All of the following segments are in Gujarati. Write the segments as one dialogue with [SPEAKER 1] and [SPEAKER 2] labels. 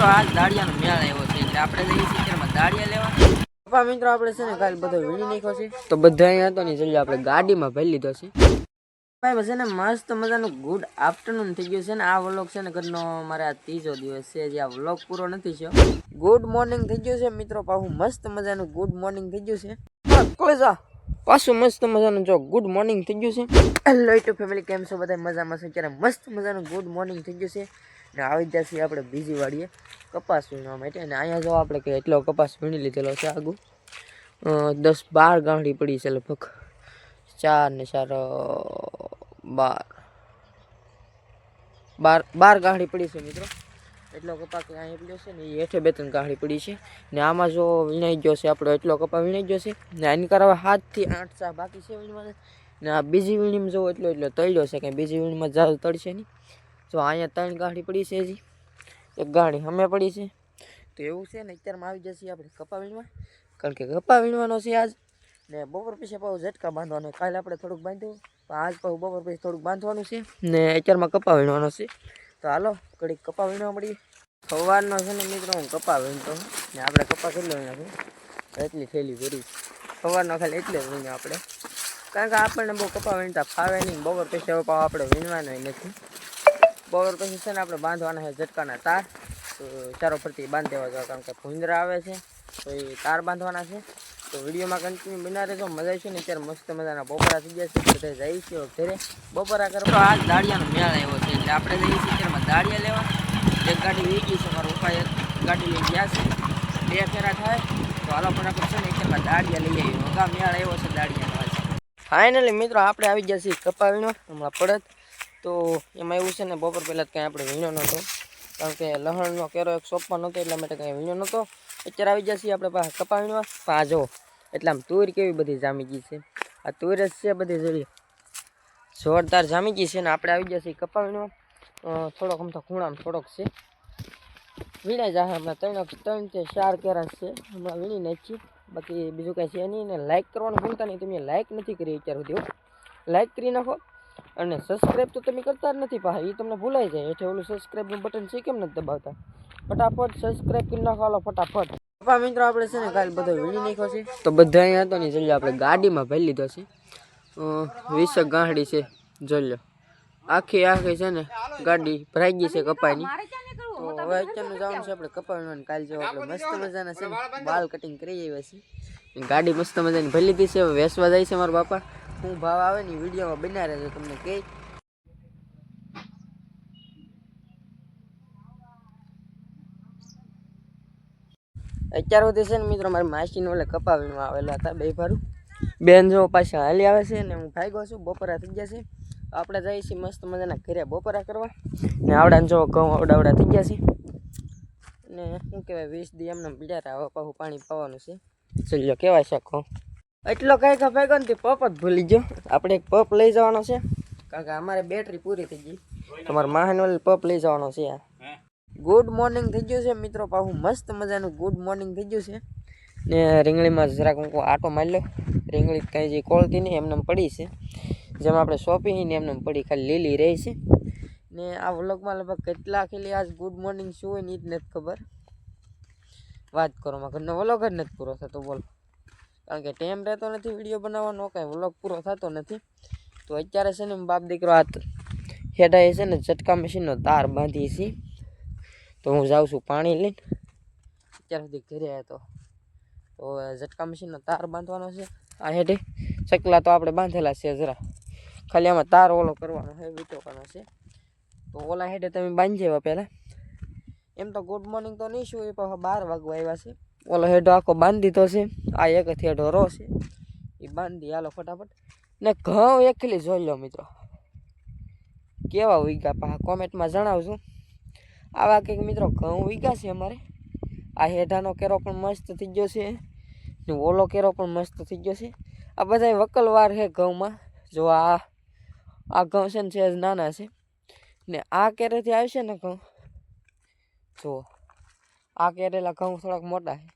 [SPEAKER 1] મિત્રો આજ દાળિયાનો મેળ આવ્યો છે એટલે આપણે જઈએ છીએ અત્યારમાં દાળિયા લેવા. પપ્પા મિત્રો આપણે છે ને કાલ બધો વીણી નાખ્યો છે. તો બધા અહીંયા હતો ને જલ્દી આપણે ગાડીમાં ભરી લીધો છે. ભાઈ છે ને મસ્ત મજાનું ગુડ આફ્ટરનૂન થઈ ગયું છે ને આ વ્લોગ છે ને ઘરનો મારે આ ત્રીજો દિવસ છે જે આ વ્લોગ પૂરો નથી થયો. ગુડ મોર્નિંગ થઈ ગયું છે મિત્રો પાછું મસ્ત મજાનું ગુડ મોર્નિંગ થઈ ગયું છે. કોલેજા પાછું મસ્ત મજાનું જો ગુડ મોર્નિંગ થઈ ગયું છે. હેલો ટુ ફેમિલી કેમ છો? બધા મજામાં છે? અત્યારે મસ્ત મજાનું ગુડ મોર્નિંગ થઈ ગયું છે. ને આવી ગયા છીએ આપણે બીજી વાડીએ કપાસ વીણવા માટે અને અહીંયા જો આપણે કે એટલો કપાસ વીણી લીધેલો છે આગું. દસ બાર ગાંઠી પડી છે લગભગ. ચાર ને ચાર બાર. બાર બાર ગાંઠી પડી છે મિત્રો. એટલો કપા કે અહીંયા પડ્યો છે ને એ હેઠે બે ત્રણ ગાંઠી પડી છે. ને આમાં જો વીણાઈ ગયો છે આપણો એટલો કપા વીણાઈ ગયો છે. ને આની કરવા સાતથી આઠ સા બાકી છે વીણવાના. ને આ બીજી વીણીમાં જો એટલો એટલો તળ્યો છે કે બીજી વીણીમાં જાવ તળશે નહીં. જો અહીંયા ત્રણ ગાડી પડી છે હજી. એક ગાડી અમે પડી છે. તો એવું છે ને અત્યારમાં આવી જશે આપણે કપા વીણવા. કારણ કે કપા વીણવાનો છે આજ. ને બપોર પછી પાછું ઝટકા બાંધવાનો કાલે આપણે થોડુંક બાંધ્યું પણ આજ પાછું બપોર પછી થોડુંક બાંધવાનું છે. ને અત્યારમાં કપા વીણવાનો છે. તો હાલો, ઘડીક કપા વીણવા મળીએ. સવારનો છે ને મિત્રો, હું કપા વીણતો ને આપણે કપા કેટલો વીણ્યા એટલી થેલી ભરી. સવારનો ખાલી એટલે વીણ્યો આપણે. કારણ કે આપણને બહુ કપા વીણતા ફાવે નહીં. બપોર પાછું આપણે વીણવાનો નથી. બપોર પછી છે ને આપણે બાંધવાના છે ઝટકાના તાર. તો ચારો ફરતી બાંધી દેવા જોઈએ, કારણ કે ભૂંદરા આવે છે. તો એ તાર બાંધવાના છે. તો વિડીયોમાં કન્ટિન્યુ બના રહેજો, મજા આવશે ને ત્યારે મસ્ત મજાના બપોરા થઈ ગયા છે. બધા જઈએ છીએ ઘરે. બપોરા કરવા આજ દાળિયાનો મેળ આવ્યો છે, એટલે આપણે જઈએ છીએ અત્યારમાં દાળિયા લેવા. એક ગાડી વી ગઈ છે, મારો ઉપાય એક ગાડી લઈ ગયા છે. બે ફેરા થાય. તો હાલો ફટાફટ છે ને અત્યારે દાળિયા લઈ આવીએ. વગા મેળ આવ્યો છે દાળિયાનો ફાઇનલી મિત્રો, આપણે આવી ગયા છીએ કપાવીનો હમણાં પડત તો એમાં એવું છે ને, બપોર પહેલાં જ કાંઈ આપણે વીણ્યો નહોતો. કારણ કે લહણનો કેરો એક શોપમાં નહોતો, એટલા માટે કંઈ વીણ્યો નહોતો. અત્યારે આવી છીએ આપણે પાસે કપા વીણવા પાજો એટલે આમ તુર કેવી બધી જામી ગઈ છે. આ તુર જ છે બધી જડી જોરદાર જામી ગઈ છે ને, આપણે આવી છીએ કપા વીણવા થોડોક આમ તો ખૂણામાં થોડોક છે. વીણાઈ જશે હમણાં ત્રણ ત્રણ છે ચાર કેરા છે. હમણાં વીણી નાખી. બાકી બીજું કાંઈ છે નહીં ને લાઇક કરવાનું ભૂલતા નહીં. તમે લાઇક નથી કરી અત્યાર સુધી લાઇક કરી નાખો. અને સબસ્ક્રાઈબ તો તમે કરતા જ નથી પા એ તમને ભૂલાઈ જાય. એટલે ઓલું સબસ્ક્રાઈબનું બટન છે કેમ નથી દબાવતા? ફટાફટ સબસ્ક્રાઈબ કરી નાખો હાલો ફટાફટ. પપ્પા મિત્રો આપણે છે ને કાલે બધો વીણી નાખ્યો છે. તો બધા અહીંયા હતો ને જલ્યો આપણે ગાડીમાં ભરી લીધો છે. વીસક ગાંઠડી છે જોઈ લો આખી આખી છે ને ગાડી ભરાઈ ગઈ છે કપાની તો હવે અત્યારનું જવાનું છે આપણે કપાવાનું કાલે જેવો આપણે મસ્ત મજાના છે બાલ કટિંગ કરી આવ્યા છીએ. ગાડી મસ્ત મજાની ભરી લીધી છે હવે વેસવા જાય છે મારા બાપા. શું ભાવ આવે ને વિડીયોમાં બના રહેજો તમને કહે અત્યાર સુધી છે ને મિત્રો મારી માસીને ઓલે કપાવીમાં આવેલા હતા બે ભારું બેન જો પાછા હાલી આવે છે ને હું ભાગ્યો છું, બપોરા થઈ ગયા છે. આપણે જઈએ છીએ મસ્ત મજાના ઘરે બપોરા કરવા. ને આવડા જો ઘઉં આવડાવડા થઈ ગયા છે. ને શું કહેવાય, વીસ દી એમને પીડ્યા હવે પાછું પાણી પાવાનું છે. ચલ્યો છે ઘઉં? એટલો કઈ ખપાઈ ગયો ને પપ જ ભૂલી ગયો. આપણે એક પપ લઈ જવાનો છે. કારણ કે અમારે બેટરી પૂરી થઈ ગઈ. તમારે મહાનવલ પપ લઈ જવાનો છે યાર ગુડ મોર્નિંગ થઈ ગયું છે મિત્રો. પાછું મસ્ત મજાનું ગુડ મોર્નિંગ થઈ ગયું છે. ને રીંગણીમાં જરાક હું આટો મારી લો રીંગણી કાંઈ જે કોળતી નહીં એમને પડી છે. જેમ આપણે સોંપી ને એમને પડી ખાલી લીલી રહી છે. ને આ વ્લોગમાં લગભગ કેટલા ખેલી આજ ગુડ મોર્નિંગ શું હોય ને એ જ નથી ખબર. વાત કરો માં ઘરનો વ્લોગ જ નથી પૂરો થતો બોલો. કારણ કે ટાઈમ રહેતો નથી વીડિયો બનાવવાનો, કાંઈ વ્લોગ પૂરો થતો નથી. તો અત્યારે છે ને બાપ દીકરો આ હેડા છે ને ઝટકા મશીનનો તાર બાંધી છે. તો હું જાઉં છું પાણી લઈને. અત્યાર સુધી ઘરે હતો તો. ઝટકા મશીનનો તાર બાંધવાનો છે. આ હેઠે ચકલા તો આપણે બાંધેલા છે જરા. ખાલી આમાં તાર ઓલો કરવાનો છે, વીટોવાનો છે. તો ઓલા હેઠે તમે બાંધી જવા પહેલાં. એમ તો ગુડ મોર્નિંગ તો નહીં શું, એ બાર વાગવા આવ્યા છે. ઓલો હેડો આખો બાંધી દીધો છે. આ એક જ હેડો રો છે. એ બાંધી, હાલો ફટાફટ. ને ઘઉં એકલી જોઈ લો મિત્રો. કેવા વીઘા પા, કોમેન્ટમાં જણાવજો. આવા કંઈક મિત્રો ઘઉં વીઘા છે અમારે. આ હેઠાનો કેરો પણ મસ્ત થઈ ગયો છે. ને ઓલો કેરો પણ મસ્ત થઈ ગયો છે. આ બધા વકલવાર છે ઘઉંમાં. જો આ આ ઘઉં છે ને સહેજ નાના છે. ને આ કેરેથી આવશે ને ઘઉં? જુઓ. આ કેરેલા ઘઉં થોડાક મોટા છે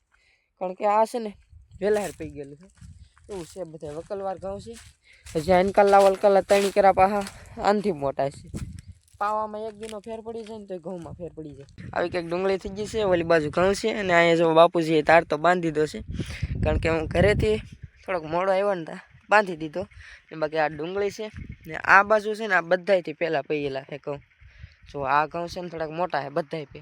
[SPEAKER 1] કારણ કે આ છે ને વેલાહેર પી ગયેલું છે એવું છે બધા વકલવાર ઘઉં છે. હજી અનકલ્લા વલકલ્લા ત્રણ કેરા પાહા આનથી મોટા છે. પાવામાં એક દીનો ફેર પડી જાય ને તો ઘઉંમાં ફેર પડી જાય. આવી કંઈક ડુંગળી થઈ ગઈ છે, ઓલી બાજુ ઘઉં છે અને અહીંયા જો બાપુજીએ તાર તો બાંધી દીધો છે. કારણ કે હું ઘરેથી થોડોક મોડો આવ્યો ને બાંધી દીધો. ને બાકી આ ડુંગળી છે ને આ બાજુ છે ને આ બધાયથી પહેલાં પૈયેલા છે ઘઉં. જો આ ઘઉં છે ને થોડાક મોટા છે, બધાય પે.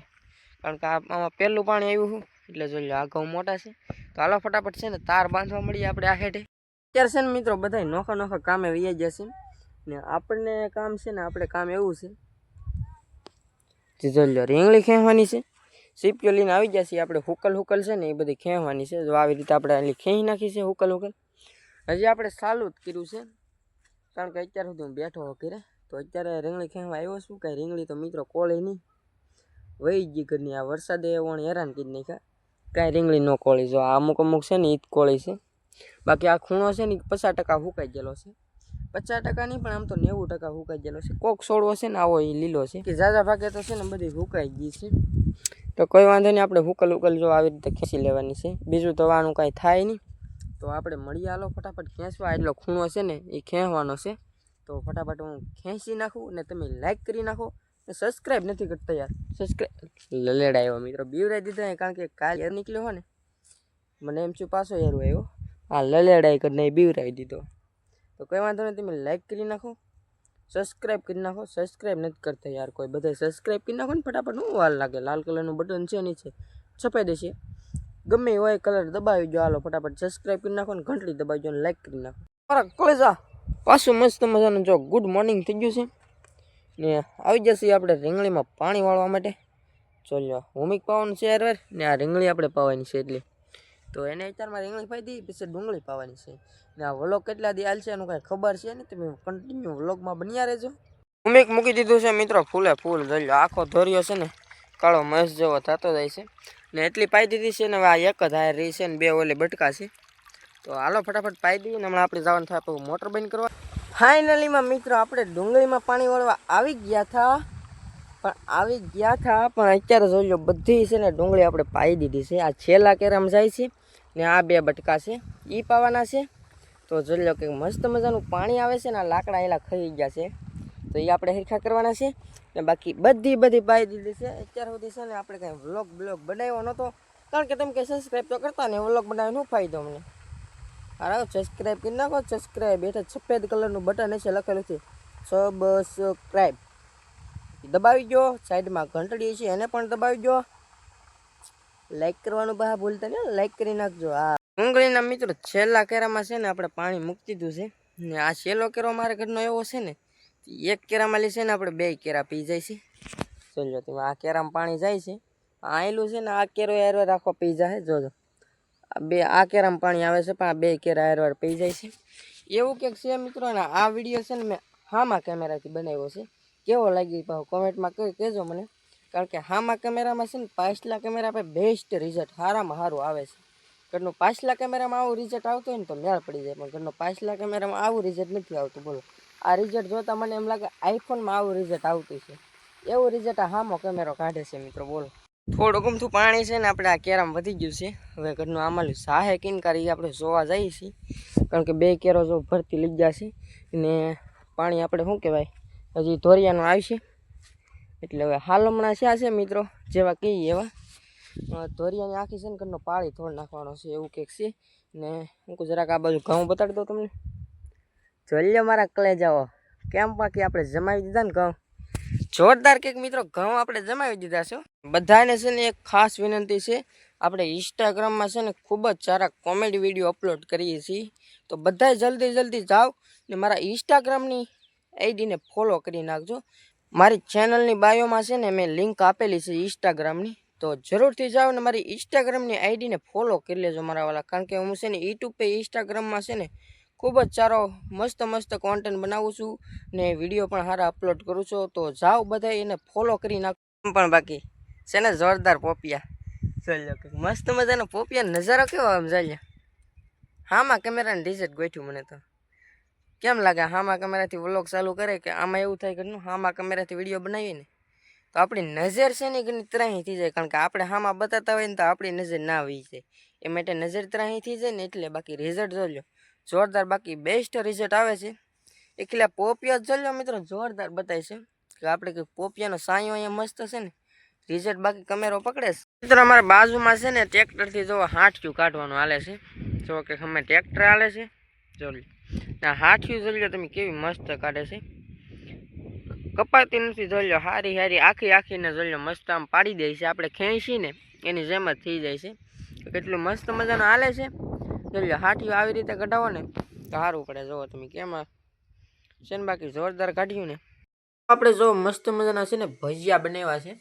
[SPEAKER 1] કારણ કે આમાં પહેલું પાણી આવ્યું હતું, એટલે જોઈ લો આ ઘઉં મોટા છે. તો હાલો ફટાફટ છે ને તાર બાંધવા મળીએ આપણે આ હેઠે. અત્યારે છે ને મિત્રો બધા નોખા નોખા કામે વૈયા જશે ને આપણને કામ છે ને આપણે કામ એવું છે. જે જોઈ લો રીંગણી ખેંચવાની છે. સીપીઓ લઈને આવી ગયા છીએ આપણે હુકલ હુકલ છે ને એ બધી ખેંચવાની છે. જો આવી રીતે આપણે એની ખેંચી નાખી છે હુકલ હુકલ. હજી આપણે સારું જ કર્યું છે. કારણ કે અત્યાર સુધી હું બેઠો હો ઘરે. તો અત્યારે રીંગણી ખેંચવા આવ્યો છું. કાંઈ રીંગણી તો મિત્રો કોળે નહીં. વહી ગઈ ઘરની આ વરસાદે વણ હેરાન કરી નાખ્યા. કાંઈ રીંગણી ન કોળી. જો આ અમુક અમુક છે ને એ જ કોળી છે. બાકી આ ખૂણો છે ને પચાસ ટકા હુકાઈ ગયેલો છે. પચાસ ટકા નહીં, પણ આમ તો નેવું ટકા હુકાઈ ગયેલો છે. કોક છોડવો છે ને, આવો એ લીલો છે. કે ઝાઝા ભાગે તો છે ને, બધી હુકાઈ ગઈ છે. તો કોઈ વાંધો નહીં, આપણે હુકલ હુકલ જો આવી રીતે ખેંચી લેવાની છે. બીજું તો આનું કાંઈ થાય નહીં. તો આપણે મળી આલો ફટાફટ ખેંચવા. એટલો ખૂણો છે ને એ ખેંચવાનો છે. તો ફટાફટ હું ખેંચી નાખું અને તમે લાઈક કરી નાખો. ને સબસ્ક્રાઈબ નથી કરતા યાર. સબસ્ક્રાઈબ લલેડા આવ્યો મિત્રો. બીવરાઈ દીધા કારણ કે કાલ યાર નીકળ્યો હોય ને. મને એમ છું પાછો યાર આવ્યો. હા લલેડાઈ કરીને બીવરાવી દીધો. તો કંઈ વાંધો નહીં, તમે લાઈક કરી નાખો. સબસ્ક્રાઈબ કરી નાખો. સબસ્ક્રાઈબ નથી કરતા યાર કોઈ. બધા સબસ્ક્રાઈબ કરી નાખો ને ફટાફટ. હું વાર લાગે? લાલ કલરનું બટન છે નીચે. છપાઈ દેશે. ગમે હોય કલર દબાવી જો હાલો, ફટાફટ સબસ્ક્રાઈબ કરી નાખો ને ઘંટડી દબાવી જો ને લાઈક કરી નાખો. મારા કોલેજા. પાછું મસ્ત મજાનું જો ગુડ મોર્નિંગ થઈ ગયું છે. ને આવી જશે આપણે રીંગણીમાં પાણી વાળવા માટે. ચોલ્યો ભૂમિક પાવાનું છે યાર ને આ રીંગણી આપણે પાવાની છે એટલી. તો એને વિચારમાં રીંગણી પાઈ દીધી પછી ડુંગળી પાવાની છે. ને આ વ્લોગ કેટલા દી હાલશે એનું કાંઈ ખબર છે ને તમે કન્ટિન્યુ વ્લોગમાં બન્યા રહેજો. ભૂમિક મૂકી દીધું છે મિત્રો, ફૂલે ફૂલ, જોઈ આખો ધોર્યો છે ને, કાળો મસ જેવો થતો જાય છે. ને એટલી પાઈ દીધી છે ને આ એક જ હાર રહી છે ને, બે ઓલી બટકા છે. તો હાલો, ફટાફટ પાઈ દઈએ ને, હમણાં આપણે જવાનું થાય મોટર બંધ કરવા. ફાઇનલીમાં મિત્રો, આપણે ડુંગળીમાં પાણી વળવા આવી ગયા હતા પણ આવી ગયા હતા પણ અત્યારે જોઈ લો બધી છે ને ડુંગળી આપણે પાઈ દીધી છે. આ છેલ્લા કેરામ જાય છે ને આ બે બટકા છે. એ પાવાના છે. તો જોઈ લો કે મસ્ત મજાનું પાણી આવે છે ને આ લાકડા એલા ખાઈ ગયા છે. તો એ આપણે હરખા કરવાના છે. ને બાકી બધી બધી પાઈ દીધી છે. અત્યાર સુધી છે ને આપણે કાંઈ વ્લોગ બ્લોગ બનાવ્યો નહોતો કારણ કે તમે કંઈ સબસ્ક્રાઈબ તો કરતા ને વ્લોગ બનાવીને શું ફાયદો અમને? હારો સબસ્ક્રાઈબ કરી નાખો સબસ્ક્રાઈબ એટલે સફેદ કલરનું બટન હશે, લખેલું છે સબસ્ક્રાઈબ દબાવી ગયો સાઈડમાં ઘંટડી છે એને પણ દબાવી દો લાઈક કરવાનું બહાર ભૂલતા નહીં લાઈક કરી નાખજો. હા ડુંગળીના મિત્રો, છેલ્લા કેરામાં છે ને, આપણે પાણી મૂકી દીધું છે. ને આ છેલ્લો કેરો મારા ઘરનો એવો છે ને, એક કેરામાં લે છે ને, આપણે બે કેરા પી જાય છે. ચલો આ કેરામાં પાણી જાય છે. આયેલું છે ને, આ કેરો એરો રાખો, પી જાય. જોજો. બે, આ કેરામાં પાણી આવે છે, પણ આ બે કેરા યાર પી જાય છે. એવું કંઈક છે મિત્રો, અને આ વીડિયો છે ને મેં હામાં કેમેરાથી બનાવ્યો છે. કેવો લાગી પાછો કોમેન્ટમાં કહી કહેજો મને. કારણ કે હામાં કેમેરામાં છે ને પાછલા કેમેરા પર બેસ્ટ રિઝલ્ટ સારામાં સારું આવે છે. ઘરનું પાછલા કેમેરામાં આવું રિઝલ્ટ આવતું હોય ને તો મેળ પડી જાય, પણ ઘરનો પાછલા કેમેરામાં આવું રિઝલ્ટ નથી આવતું, બોલો. આ રિઝલ્ટ જોતાં મને એમ લાગે આઈફોનમાં આવું રિઝલ્ટ આવતું છે. એવું રિઝલ્ટ હામો કેમેરો કાઢે છે મિત્રો, બોલો. થોડું ગમતું પાણી છે ને આપણે આ કેરામ વધી ગયું છે. હવે ઘરનું આમાં સાહે કિનકારી આપણે જોવા જઈએ છીએ. કારણ કે બે કેરો જો ભરતી લઈ ગયા છે. ને પાણી આપણે શું કહેવાય? હજી ધોરિયાનું આવશે. એટલે હવે હાલ હમણાં છે છે મિત્રો, જેવા કહીએ એવા. ધોરિયાની આખી છે ને ઘરનો પાળી થોડ નાખવાનો છે, એવું કંઈક છે. ને હું જરાક આ બાજુ ઘઉં બતાડી દઉં તમને. જોઈ લો મારા કલે જાઓ કેમ બાકી આપણે જમાવી દીધા ને ઘઉં? જોરદાર કંઈક મિત્રો, ઘઉં આપણે જમાવી દીધા છે બધાને છે ને એક ખાસ વિનંતી છે, આપણે ઇન્સ્ટાગ્રામમાં છે ને ખૂબ જ સારા કોમેડી વીડિયો અપલોડ કરીએ છીએ. તો બધાય જલ્દી જલ્દી જાઓ ને મારા ઇન્સ્ટાગ્રામની આઈડીને ફોલો કરી નાખજો. મારી ચેનલની બાયોમાં છે ને મેં લિંક આપેલી છે ઇન્સ્ટાગ્રામની તો જરૂરથી જાઓ ને મારી ઇન્સ્ટાગ્રામની આઈડીને ફોલો કરી લેજો મારા વાલા. કારણ કે હું છે ને યુટ્યુબ પે ઇન્સ્ટાગ્રામમાં છે ને ખૂબ જ સારો મસ્ત મસ્ત કોન્ટેન્ટ બનાવું છું ને વીડિયો પણ સારા અપલોડ કરું છું. તો જાઓ બધા એને ફોલો કરી નાખો. પણ બાકી છે ને જોરદાર પોપિયા. ચાલ્યો મસ્ત મજાનો પોપિયા. નજારો કેવો આમ ચાલ્યા? હામાં કેમેરાને ડિઝેટ ગોઠ્યું મને તો. કેમ લાગે હામાં કેમેરાથી વ્લોગ ચાલુ કરે કે આમાં એવું થાય કે નું હામાં કેમેરાથી વીડિયો બનાવીએ ને તો આપણી નજર છે ને ઘણી ત્રાહી થઈ જાય. કારણ કે આપણે હામાં બતાતા હોય ને તો આપણી નજર ના આવી જાય. એ માટે નજર ત્રાહી થઈ જાય ને એટલે બાકી રિઝલ્ટ જોજો. જોરદાર બાકી બેસ્ટ રિઝલ્ટ આવે છે. એકલા પોપિયો જ જોજો મિત્રો, જોરદાર બતાવે છે. કે આપણે કે પોપિયાનો સાયો અહીંયા મસ્ત છે ને. રિઝલ્ટ બાકી કેમેરો પકડે છે. મિત્રો, અમારા બાજુમાં છે ને ટ્રેક્ટરથી જો હાંઠિયું કાઢવાનું હાલે છે. જો કે અમે ટ્રેક્ટર હાલે છે. જોઈ ના હાંઠિયું જોઈ લો તમે કેવી મસ્ત કાઢે છે. કપાતી નથી જોઈ લો હારી હારી આખી આખીને જોઈ લો મસ્ત આમ પાડી દે છે. આપણે ખેંચીને એની જેમ જ થઈ જાય છે. કેટલું મસ્ત મજાનું હાલે છે. જોઈ લો હાંઠિયું આવી રીતે કઢાવો ને, તો સારું પડે. જુઓ તમે કેમ છે ને બાકી જોરદાર કાઢ્યું ને. આપણે જો મસ્ત મજાના છે ને ભજીયા બનાવ્યા છે.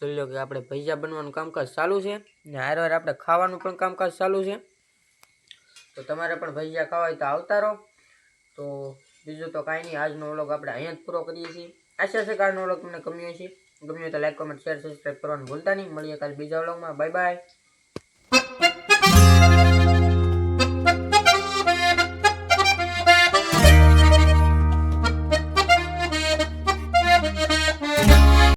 [SPEAKER 1] જોઈ લો કે આપણે ભજીયા બનવાનું કામકાજ ચાલુ છે ને હારવાર આપણે ખાવાનું પણ કામકાજ ચાલુ છે. તો તમારે પણ ભજીયા ખાવા હોય તો આવતા રહો. તો બીજું તો કાંઈ નહીં, આજનો વ્લોગ આપણે અહીંયા જ પૂરો કરીએ છીએ. આશા છે કે વ્લોગ તમને ગમ્યો છે ગમ્યો તો લાઈક કોમેન્ટ શેર સબસ્ક્રાઈબ કરવાનું ભૂલતા નહીં. મળીએ કાલે બીજા વ્લોગમાં. Bye bye